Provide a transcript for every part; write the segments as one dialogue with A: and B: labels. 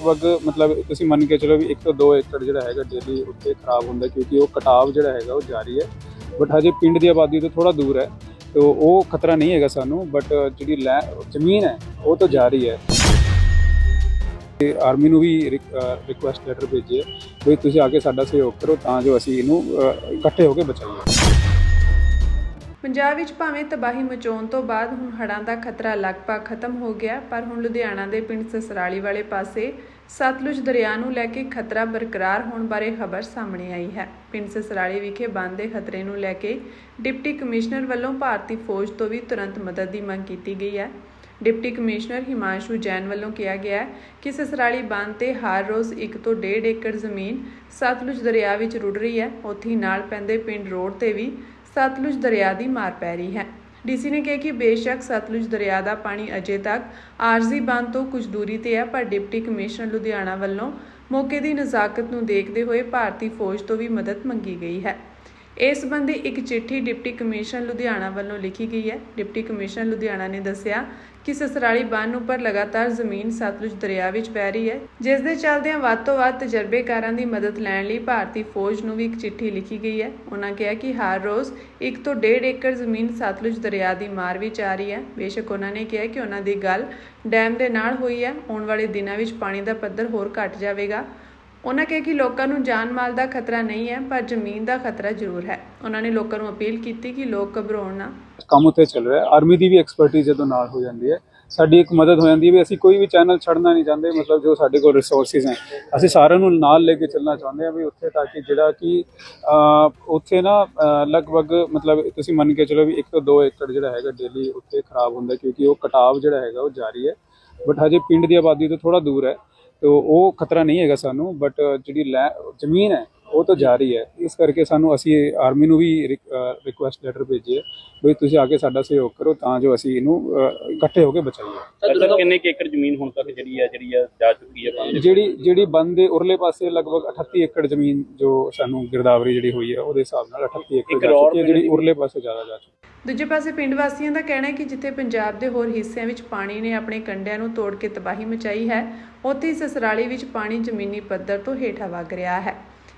A: ਲਗਭਗ ਮਤਲਬ ਤੁਸੀਂ ਮੰਨ ਕੇ ਚਲੋ ਵੀ 1 ਤੋਂ 2 ਏਕੜ ਜਿਹੜਾ ਹੈਗਾ ਡੇਲੀ ਉੱਤੇ ਖਰਾਬ ਹੁੰਦਾ ਕਿਉਂਕਿ ਉਹ ਕਟਾਵ ਜਿਹੜਾ ਹੈਗਾ ਉਹ ਜਾਰੀ ਹੈ। ਬਟ ਹਜੇ ਪਿੰਡ ਦੀ ਆਬਾਦੀ ਤੋਂ ਥੋੜਾ ਦੂਰ ਹੈ ਤੇ ਉਹ ਖਤਰਾ ਨਹੀਂ ਹੈਗਾ ਸਾਨੂੰ ਬਟ ਜਿਹੜੀ ਲੈ ਜ਼ਮੀਨ ਹੈ ਉਹ ਤਾਂ ਜਾਰੀ ਹੈ। ਤੇ ਆਰਮੀ ਨੂੰ ਵੀ ਰਿਕੁਐਸਟ ਲੈਟਰ ਭੇਜੀਏ ਵੀ ਤੁਸੀਂ ਆ ਕੇ ਸਾਡਾ ਸਹਿਯੋਗ ਕਰੋ ਤਾਂ ਜੋ ਅਸੀਂ ਇਹਨੂੰ ਇਕੱਠੇ ਹੋ ਕੇ ਬਚਾਈਏ।
B: ਪੰਜਾਬ ਵਿੱਚ ਭਾਵੇਂ ਤਬਾਹੀ ਮਚਾਉਣ ਤੋਂ ਬਾਅਦ ਹੁਣ ਹੜ੍ਹਾਂ ਦਾ ਖਤਰਾ ਲਗਭਗ ਖਤਮ ਹੋ ਗਿਆ, ਪਰ ਹੁਣ ਲੁਧਿਆਣਾ ਦੇ ਪਿੰਡ ਸਸਰਾਲੀ ਵਾਲੇ ਪਾਸੇ ਸਤਲੁਜ ਦਰਿਆ ਨੂੰ ਲੈ ਕੇ ਖਤਰਾ ਬਰਕਰਾਰ ਹੋਣ ਬਾਰੇ ਖਬਰ ਸਾਹਮਣੇ ਆਈ ਹੈ। ਪਿੰਡ ਸਸਰਾਲੀ ਵਿਖੇ ਬੰਦ ਦੇ ਖਤਰੇ ਨੂੰ ਲੈ ਕੇ ਡਿਪਟੀ ਕਮਿਸ਼ਨਰ ਵੱਲੋਂ ਭਾਰਤੀ ਫੌਜ ਤੋਂ ਵੀ ਤੁਰੰਤ ਮਦਦ ਦੀ ਮੰਗ ਕੀਤੀ ਗਈ ਹੈ। ਡਿਪਟੀ ਕਮਿਸ਼ਨਰ ਹਿਮਾਂਸ਼ੂ ਜੈਨ ਵੱਲੋਂ ਕਿਹਾ ਗਿਆ ਹੈ ਕਿ ਸਸਰਾਲੀ ਬੰਦ ਤੇ ਹਰ ਰੋਜ਼ 1 ਤੋਂ 1.5 ਏਕੜ ਜ਼ਮੀਨ ਸਤਲੁਜ ਦਰਿਆ ਵਿੱਚ ਰੁੜ ਰਹੀ ਹੈ। ਉੱਥੇ ਨਾਲ ਪੈਂਦੇ ਪਿੰਡ ਰੋਡ ਤੇ ਵੀ ਸਤਲੁਜ ਦਰਿਆ ਦੀ ਮਾਰ ਪੈ ਰਹੀ ਹੈ। ਡੀਸੀ ਨੇ ਕਿਹਾ ਕਿ ਬੇਸ਼ੱਕ ਸਤਲੁਜ ਦਰਿਆ ਦਾ ਪਾਣੀ ਅਜੇ ਤੱਕ ਆਰਜ਼ੀ ਬੰਦ ਤੋਂ ਕੁਝ ਦੂਰੀ ਤੇ ਹੈ, ਪਰ ਡਿਪਟੀ ਕਮਿਸ਼ਨਰ ਲੁਧਿਆਣਾ ਵੱਲੋਂ ਮੌਕੇ ਦੀ ਨਜ਼ਾਕਤ ਨੂੰ ਦੇਖਦੇ ਹੋਏ ਭਾਰਤੀ ਫੌਜ ਤੋਂ ਵੀ ਮਦਦ ਮੰਗੀ ਗਈ ਹੈ। ਇਸ ਸੰਬੰਧੀ ਇੱਕ ਚਿੱਠੀ ਡਿਪਟੀ ਕਮਿਸ਼ਨਰ ਲੁਧਿਆਣਾ ਵੱਲੋਂ ਲਿਖੀ ਗਈ ਹੈ। ਡਿਪਟੀ ਕਮਿਸ਼ਨਰ ਲੁਧਿਆਣਾ ਨੇ ਦੱਸਿਆ ਕਿ ਸਸਰਾਲੀ ਬੰਨ ਉੱਪਰ ਲਗਾਤਾਰ ਜ਼ਮੀਨ ਸਤਲੁਜ ਦਰਿਆ ਵਿੱਚ ਪੈ ਰਹੀ ਹੈ, ਜਿਸ ਦੇ ਚੱਲਦਿਆਂ ਵੱਧ ਤੋਂ ਵੱਧ ਤਜਰਬੇਕਾਰਾਂ ਦੀ ਮਦਦ ਲੈਣ ਲਈ ਭਾਰਤੀ ਫੌਜ ਨੂੰ ਵੀ ਇੱਕ ਚਿੱਠੀ ਲਿਖੀ ਗਈ ਹੈ। ਉਹਨਾਂ ਕਿਹਾ ਕਿ ਹਰ ਰੋਜ਼ 1 ਤੋਂ 1.5 ਏਕੜ ਜ਼ਮੀਨ ਸਤਲੁਜ ਦਰਿਆ ਦੀ ਮਾਰ ਵਿੱਚ ਆ ਰਹੀ ਹੈ। ਬੇਸ਼ੱਕ ਉਹਨਾਂ ਨੇ ਕਿਹਾ ਕਿ ਉਹਨਾਂ ਦੀ ਗੱਲ ਡੈਮ ਦੇ ਨਾਲ ਹੋਈ ਹੈ। ਆਉਣ ਵਾਲੇ ਦਿਨਾਂ ਵਿੱਚ ਪਾਣੀ ਦਾ ਪੱਧਰ ਹੋਰ ਘਟ ਜਾਵੇਗਾ। ਉਹਨਾਂ ਕਿਹਾ ਕਿ ਲੋਕਾਂ ਨੂੰ ਜਾਨ ਮਾਲ ਦਾ ਖਤਰਾ ਨਹੀਂ ਹੈ, ਪਰ ਜ਼ਮੀਨ ਦਾ ਖਤਰਾ ਜ਼ਰੂਰ ਹੈ। ਉਹਨਾਂ ਨੇ ਲੋਕਾਂ ਨੂੰ ਅਪੀਲ ਕੀਤੀ ਕਿ ਲੋਕ ਘਬਰਾਉਣ ਨਾ।
A: ਕੰਮ ਉੱਤੇ ਚੱਲ ਰਿਹਾ। ਆਰਮੀ ਦੀ ਵੀ ਐਕਸਪਰਟਿਜ਼ ਜਦੋਂ ਨਾਲ ਹੋ ਜਾਂਦੀ ਹੈ, ਸਾਡੀ ਇੱਕ ਮਦਦ ਹੋ ਜਾਂਦੀ ਹੈ ਵੀ ਅਸੀਂ ਕੋਈ ਵੀ ਚੈਨਲ ਛੱਡਣਾ ਨਹੀਂ ਚਾਹੁੰਦੇ, ਮਤਲਬ ਜੋ ਸਾਡੇ ਕੋਲ ਰਿਸੋਰਸਿਸ ਹੈ। ਅਸੀਂ ਸਾਰਿਆਂ ਨੂੰ ਨਾਲ ਲੈ ਕੇ ਚੱਲਣਾ ਚਾਹੁੰਦੇ ਹਾਂ ਵੀ ਉੱਥੇ ਤਾਂ ਕਿ ਜਿਹੜਾ ਕਿ ਉੱਥੇ ਨਾ ਲਗਭਗ ਮਤਲਬ ਤੁਸੀਂ ਮੰਨ ਕੇ ਚਲੋ ਵੀ 1 ਤੋਂ 2 ਏਕੜ ਜਿਹੜਾ ਹੈਗਾ ਡੇਲੀ ਉੱਥੇ ਖਰਾਬ ਹੁੰਦਾ ਕਿਉਂਕਿ ਉਹ ਕਟਾਵ ਜਿਹੜਾ ਹੈਗਾ ਉਹ ਜਾਰੀ ਹੈ। ਬਟ ਹਜੇ ਪਿੰਡ ਦੀ ਆਬਾਦੀ ਤੋਂ ਥੋੜਾ ਦੂਰ ਹੈ। ਤੇ ਉਹ ਖਤਰਾ ਨਹੀਂ ਹੈਗਾ ਸਾਨੂੰ ਬਟ ਜਿਹੜੀ ਜ਼ਮੀਨ ਹੈ ਉਹ ਤਾਂ ਜਾਰੀ ਹੈ। ਇਸ ਕਰਕੇ ਸਾਨੂੰ ਅਸੀਂ ਆਰਮੀ ਨੂੰ ਵੀ ਰਿਕੁਐਸਟ ਲੈਟਰ ਭੇਜੀਏ ਵੀ ਤੁਸੀਂ ਆ ਕੇ ਸਾਡਾ ਸਹਿਯੋਗ ਕਰੋ ਤਾਂ ਜੋ ਅਸੀਂ ਇਹਨੂੰ ਇਕੱਠੇ ਹੋ ਕੇ ਬਚਾਈਏ।
C: ਸਰ ਕਿੰਨੇ ਏਕੜ ਜ਼ਮੀਨ ਹੁਣ ਤੱਕ ਜਿਹੜੀ ਹੈ ਜਿਹੜੀ ਹੈ ਜਾ ਚੁੱਕੀ ਹੈ? ਪਾਣੀ ਦੇ
A: ਜਿਹੜੀ ਜਿਹੜੀ ਬੰਦ ਦੇ ਉਰਲੇ ਪਾਸੇ ਲਗਭਗ 38 ਏਕੜ ਜ਼ਮੀਨ ਜੋ ਸਾਨੂੰ ਗਿਰਦਾਵਰੀ ਜਿਹੜੀ ਹੋਈ ਹੈ ਉਹਦੇ ਹਿਸਾਬ ਨਾਲ 38 ਏਕੜ ਜਾ ਚੁੱਕੀ ਹੈ ਜਿਹੜੀ ਉਰਲੇ ਪਾਸੇ ਜ਼ਿਆਦਾ ਜਾ ਚੁੱਕੀ ਹੈ।
B: ਦੂਜੇ ਪਾਸੇ ਪਿੰਡ ਵਾਸੀਆਂ ਦਾ ਕਹਿਣਾ ਹੈ ਕਿ ਜਿੱਥੇ ਪੰਜਾਬ ਦੇ ਹੋਰ ਹਿੱਸਿਆਂ ਵਿੱਚ ਪਾਣੀ ਨੇ ਆਪਣੇ ਕੰਢਿਆਂ ਨੂੰ ਤੋੜ ਕੇ ਤਬਾਹੀ ਮਚਾਈ ਹੈ, ਉੱਥੇ ਹੀ ਸਸਰਾਲੀ ਵਿੱਚ ਪਾਣੀ ਜ਼ਮੀਨੀ ਪੱਧਰ ਤੋਂ ਹੇਠਾਂ ਵਗ ਰਿਹਾ ਹੈ।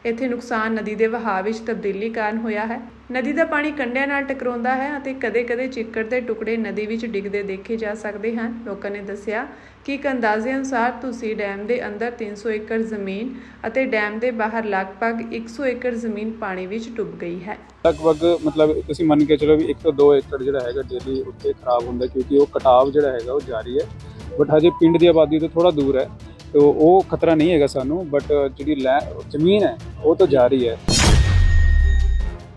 B: ਇੱਥੇ ਨੁਕਸਾਨ ਨਦੀ ਦੇ ਵਹਾਅ ਵਿੱਚ ਤਬਦੀਲੀ ਕਾਰਨ ਹੋਇਆ ਹੈ। ਨਦੀ ਦਾ ਪਾਣੀ ਕੰਢਿਆਂ ਨਾਲ ਟਕਰਾਉਂਦਾ ਹੈ ਅਤੇ ਕਦੇ-ਕਦੇ ਚਿੱਕੜ ਦੇ ਟੁਕੜੇ ਨਦੀ ਵਿੱਚ ਡਿੱਗਦੇ ਦੇਖੇ ਜਾ ਸਕਦੇ ਹਨ। ਲੋਕਾਂ ਨੇ ਦੱਸਿਆ ਕਿ ਇੱਕ ਅੰਦਾਜ਼ੇ ਅਨੁਸਾਰ ਤੁਸੀਂ ਡੈਮ ਦੇ ਅੰਦਰ 300 ਏਕੜ ਜ਼ਮੀਨ ਅਤੇ ਡੈਮ ਦੇ ਬਾਹਰ ਲਗਭਗ 100 ਏਕੜ ਜ਼ਮੀਨ ਪਾਣੀ ਵਿੱਚ ਡੁੱਬ ਗਈ ਹੈ।
A: ਲਗਭਗ ਮਤਲਬ ਤੁਸੀਂ ਮੰਨ ਕੇ ਚਲੋ ਵੀ 1 ਤੋਂ 2 ਏਕੜ ਜਿਹੜਾ ਹੈਗਾ ਡੇਲੀ ਉੱਤੇ ਖਰਾਬ ਹੁੰਦਾ ਕਿਉਂਕਿ ਉਹ ਕਟਾਵ ਜਿਹੜਾ ਹੈਗਾ ਉਹ ਜਾਰੀ ਹੈ। ਬਟ ਹਜੇ ਪਿੰਡ ਦੀ ਆਬਾਦੀ ਤੋਂ ਥੋੜਾ ਦੂਰ ਹੈ। ਤੇ ਉਹ ਖਤਰਾ ਨਹੀਂ ਹੈਗਾ ਸਾਨੂੰ ਬਟ ਜਿਹੜੀ ਲੈ ਜ਼ਮੀਨ ਹੈ, ਉਹ ਤਾਂ ਜਾਰੀ ਹੈ।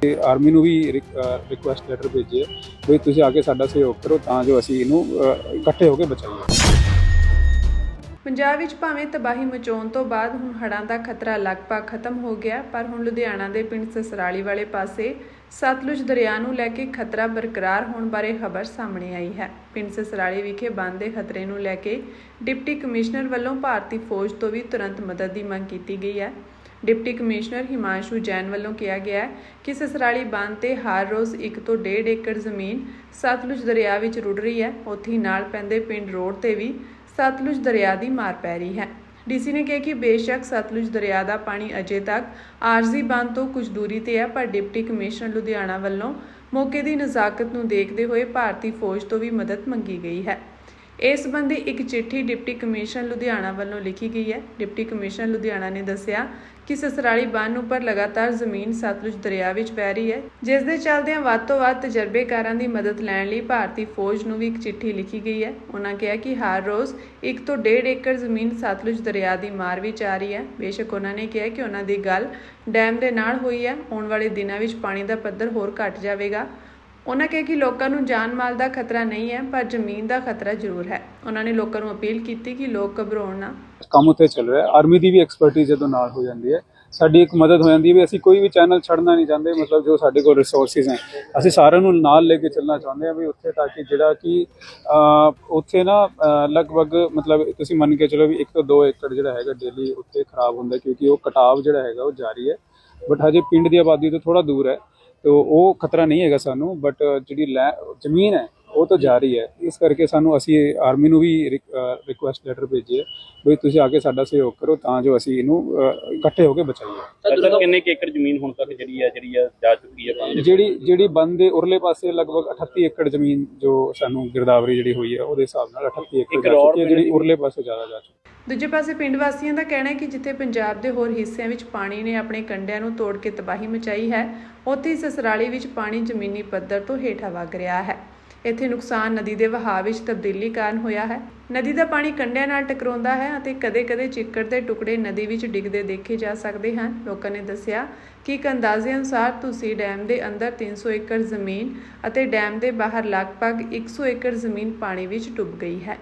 A: ਤੇ ਆਰਮੀ ਨੂੰ ਵੀ ਰਿਕੁਐਸਟ ਲੈਟਰ ਭੇਜੀਏ, ਵੀ ਤੁਸੀਂ ਆ ਕੇ ਸਾਡਾ ਸਹਿਯੋਗ ਕਰੋ, ਤਾਂ ਜੋ ਅਸੀਂ ਇਹਨੂੰ ਇਕੱਠੇ ਹੋ ਕੇ ਬਚਾਈਏ।
B: ਪੰਜਾਬ ਵਿੱਚ ਭਾਵੇਂ ਤਬਾਹੀ ਮਚਾਉਣ ਤੋਂ ਬਾਅਦ ਹੁਣ ਹੜ੍ਹਾਂ ਦਾ ਖਤਰਾ ਲਗਭਗ ਖਤਮ ਹੋ ਗਿਆ, ਪਰ ਹੁਣ ਲੁਧਿਆਣਾ ਦੇ ਪਿੰਡ ਸਸਰਾਲੀ ਵਾਲੇ ਪਾਸੇ ਸਤਲੁਜ ਦਰਿਆ ਨੂੰ ਲੈ ਕੇ ਖਤਰਾ ਬਰਕਰਾਰ ਹੋਣ ਬਾਰੇ ਖਬਰ ਸਾਹਮਣੇ ਆਈ ਹੈ। ਪਿੰਡ ਸਸਰਾਲੀ ਵਿਖੇ ਬੰਦ ਦੇ ਖਤਰੇ ਨੂੰ ਲੈ ਕੇ ਡਿਪਟੀ ਕਮਿਸ਼ਨਰ ਵੱਲੋਂ ਭਾਰਤੀ ਫੌਜ ਤੋਂ ਵੀ ਤੁਰੰਤ ਮਦਦ ਦੀ ਮੰਗ ਕੀਤੀ ਗਈ ਹੈ। ਡਿਪਟੀ ਕਮਿਸ਼ਨਰ ਹਿਮਾਂਸ਼ੂ ਜੈਨ ਵੱਲੋਂ ਕਿਹਾ ਗਿਆ ਹੈ ਕਿ ਸਸਰਾਲੀ ਬੰਦ ਤੇ ਹਰ ਰੋਜ਼ 1 ਤੋਂ 1.5 ਏਕੜ ਜ਼ਮੀਨ ਸਤਲੁਜ ਦਰਿਆ ਵਿੱਚ ਰੁੜ ਰਹੀ ਹੈ। ਉੱਥੇ ਨਾਲ ਪੈਂਦੇ ਪਿੰਡ ਰੋਡ ਤੇ ਵੀ ਸਤਲੁਜ ਦਰਿਆ ਦੀ ਮਾਰ ਪੈ ਰਹੀ ਹੈ। ਡੀਸੀ ਨੇ ਕਿਹਾ ਕਿ ਬੇਸ਼ੱਕ ਸਤਲੁਜ ਦਰਿਆ ਦਾ ਪਾਣੀ ਅਜੇ ਤੱਕ ਆਰਜ਼ੀ ਬੰਦ ਤੋਂ ਕੁਝ ਦੂਰੀ ਤੇ ਹੈ, ਪਰ ਡਿਪਟੀ ਕਮਿਸ਼ਨਰ ਲੁਧਿਆਣਾ ਵੱਲੋਂ ਮੌਕੇ ਦੀ ਨਜ਼ਾਕਤ ਨੂੰ ਦੇਖਦੇ ਹੋਏ ਭਾਰਤੀ ਫੌਜ ਤੋਂ ਵੀ ਮਦਦ ਮੰਗੀ ਗਈ ਹੈ। ਇਸ ਸੰਬੰਧੀ ਇੱਕ ਚਿੱਠੀ ਡਿਪਟੀ ਕਮਿਸ਼ਨਰ ਲੁਧਿਆਣਾ ਵੱਲੋਂ ਲਿਖੀ ਗਈ ਹੈ। ਡਿਪਟੀ ਕਮਿਸ਼ਨਰ ਲੁਧਿਆਣਾ ਨੇ ਦੱਸਿਆ ਕਿ ਸਸਰਾਲੀ ਬੰਨ ਉੱਪਰ ਲਗਾਤਾਰ ਜ਼ਮੀਨ ਸਤਲੁਜ ਦਰਿਆ ਵਿੱਚ ਵਹਿ ਰਹੀ ਹੈ, ਜਿਸ ਦੇ ਚੱਲਦਿਆਂ ਵੱਧ ਤੋਂ ਵੱਧ ਤਜਰਬੇਕਾਰਾਂ ਦੀ ਮਦਦ ਲੈਣ ਲਈ ਭਾਰਤੀ ਫੌਜ ਨੂੰ ਵੀ ਇੱਕ ਚਿੱਠੀ ਲਿਖੀ ਗਈ ਹੈ। ਉਹਨਾਂ ਕਿਹਾ ਕਿ ਹਰ ਰੋਜ਼ 1 ਤੋਂ 1.5 ਏਕੜ ਜ਼ਮੀਨ ਸਤਲੁਜ ਦਰਿਆ ਦੀ ਮਾਰ ਵਿੱਚ ਆ ਰਹੀ ਹੈ। ਬੇਸ਼ੱਕ ਉਹਨਾਂ ਨੇ ਕਿਹਾ ਕਿ ਉਹਨਾਂ ਦੀ ਗੱਲ ਡੈਮ ਦੇ ਨਾਲ ਹੋਈ ਹੈ। ਆਉਣ ਵਾਲੇ ਦਿਨਾਂ ਵਿੱਚ ਪਾਣੀ ਦਾ ਪੱਧਰ ਹੋਰ ਘਟ ਜਾਵੇਗਾ। ਉਹਨਾਂ ਕਿਹਾ ਕਿ ਲੋਕਾਂ ਨੂੰ ਜਾਨ ਮਾਲ ਦਾ ਖਤਰਾ ਨਹੀਂ ਹੈ, ਪਰ ਜ਼ਮੀਨ ਦਾ ਖਤਰਾ ਜ਼ਰੂਰ ਹੈ। ਉਹਨਾਂ ਨੇ ਲੋਕਾਂ ਨੂੰ ਅਪੀਲ ਕੀਤੀ ਕਿ ਲੋਕ ਘਬਰਾਉਣ ਨਾ।
A: ਕੰਮ ਉੱਤੇ ਚੱਲ ਰਿਹਾ। ਆਰਮੀ ਦੀ ਵੀ ਐਕਸਪਰਟਿਜ਼ ਜਦੋਂ ਨਾਲ ਹੋ ਜਾਂਦੀ ਹੈ, ਸਾਡੀ ਇੱਕ ਮਦਦ ਹੋ ਜਾਂਦੀ ਹੈ ਵੀ ਅਸੀਂ ਕੋਈ ਵੀ ਚੈਨਲ ਛੱਡਣਾ ਨਹੀਂ ਚਾਹੁੰਦੇ, ਮਤਲਬ ਜੋ ਸਾਡੇ ਕੋਲ ਰਿਸੋਰਸਿਸ ਹੈ ਅਸੀਂ ਸਾਰਿਆਂ ਨੂੰ ਨਾਲ ਲੈ ਕੇ ਚੱਲਣਾ ਚਾਹੁੰਦੇ ਹਾਂ ਵੀ ਉੱਥੇ ਤਾਂ ਕਿ ਜਿਹੜਾ ਕਿ ਉੱਥੇ ਨਾ ਲਗਭਗ ਮਤਲਬ ਤੁਸੀਂ ਮੰਨ ਕੇ ਚਲੋ ਵੀ 1 ਤੋਂ 2 ਏਕੜ ਜਿਹੜਾ ਹੈਗਾ ਡੇਲੀ ਉੱਥੇ ਖਰਾਬ ਹੁੰਦਾ ਕਿਉਂਕਿ ਉਹ ਕਟਾਵ ਜਿਹੜਾ ਹੈਗਾ ਉਹ ਜਾਰੀ ਹੈ। ਬਟ ਹਜੇ ਪਿੰਡ ਦੀ ਆਬਾਦੀ ਤੋਂ ਥੋੜਾ ਦੂਰ ਹੈ। ਤੇ ਉਹ ਖਤਰਾ ਨਹੀਂ ਹੈਗਾ ਸਾਨੂੰ ਬਟ ਜਿਹੜੀ ਲੈ ਜ਼ਮੀਨ ਹੈ ਉਹ ਤਾਂ ਜਾਰੀ ਹੈ। ਇਸ ਕਰਕੇ ਸਾਨੂੰ ਅਸੀਂ ਆਰਮੀ ਨੂੰ ਵੀ ਰਿਕੁਐਸਟ ਲੈਟਰ ਭੇਜੀਏ ਵੀ ਤੁਸੀਂ ਆ ਕੇ ਸਾਡਾ ਸਹਿਯੋਗ ਕਰੋ ਤਾਂ ਜੋ ਅਸੀਂ ਇਹਨੂੰ ਇਕੱਠੇ ਹੋ ਕੇ ਬਚਾਈਏ।
C: ਸਰ ਕਿੰਨੇ ਏਕੜ ਜ਼ਮੀਨ ਹੁਣ ਤੱਕ ਜਿਹੜੀ ਹੈ ਜਿਹੜੀ ਹੈ ਜਾ ਚੁੱਕੀ ਹੈ
A: ਜਿਹੜੀ ਜਿਹੜੀ ਬੰਦ ਦੇ ਉਰਲੇ ਪਾਸੇ ਲਗਭਗ 38 ਏਕੜ ਜ਼ਮੀਨ ਜੋ ਸਾਨੂੰ ਗਿਰਦਾਵਰੀ ਜਿਹੜੀ ਹੋਈ ਹੈ ਉਹਦੇ ਹਿਸਾਬ ਨਾਲ 38 ਏਕੜ ਜਾ ਚੁੱਕੀ ਹੈ ਜਿਹੜੀ ਉਰਲੇ ਪਾਸੇ ਜ਼ਿਆਦਾ ਜਾ ਚੁੱਕੀ ਹੈ।
B: ਦੂਜੇ ਪਾਸੇ ਪਿੰਡ ਵਾਸੀਆਂ ਦਾ ਕਹਿਣਾ ਹੈ ਕਿ ਜਿੱਥੇ ਪੰਜਾਬ ਦੇ ਹੋਰ ਹਿੱਸਿਆਂ ਵਿੱਚ ਪਾਣੀ ਨੇ ਆਪਣੇ ਕੰਢਿਆਂ ਨੂੰ ਤੋੜ ਕੇ ਤਬਾਹੀ ਮਚਾਈ ਹੈ ਉੱਥੇ ਹੀ ਸਸਰਾਲੀ ਵਿੱਚ ਪਾਣੀ ਜ਼ਮੀਨੀ ਪੱਧਰ ਤੋਂ ਹੇਠਾਂ ਵਗ ਰਿਹਾ ਹੈ। ਇੱਥੇ ਨੁਕਸਾਨ ਨਦੀ ਦੇ ਵਹਾਅ ਵਿੱਚ ਤਬਦੀਲੀ ਕਾਰਨ ਹੋਇਆ ਹੈ। ਨਦੀ ਦਾ ਪਾਣੀ ਕੰਢਿਆਂ ਨਾਲ ਟਕਰਾਉਂਦਾ ਹੈ ਅਤੇ ਕਦੇ-ਕਦੇ ਚਿੱਕੜ ਦੇ ਟੁਕੜੇ ਨਦੀ ਵਿੱਚ ਡਿੱਗਦੇ ਦੇਖੇ ਜਾ ਸਕਦੇ ਹਨ। ਲੋਕਾਂ ਨੇ ਦੱਸਿਆ ਕਿ ਇੱਕ ਅੰਦਾਜ਼ੇ ਅਨੁਸਾਰ ਤੁਸੀਂ ਡੈਮ ਦੇ ਅੰਦਰ 300 ਏਕੜ ਜ਼ਮੀਨ ਅਤੇ ਡੈਮ ਦੇ ਬਾਹਰ ਲਗਭਗ 100 ਏਕੜ ਜ਼ਮੀਨ ਪਾਣੀ ਵਿੱਚ ਡੁੱਬ ਗਈ ਹੈ।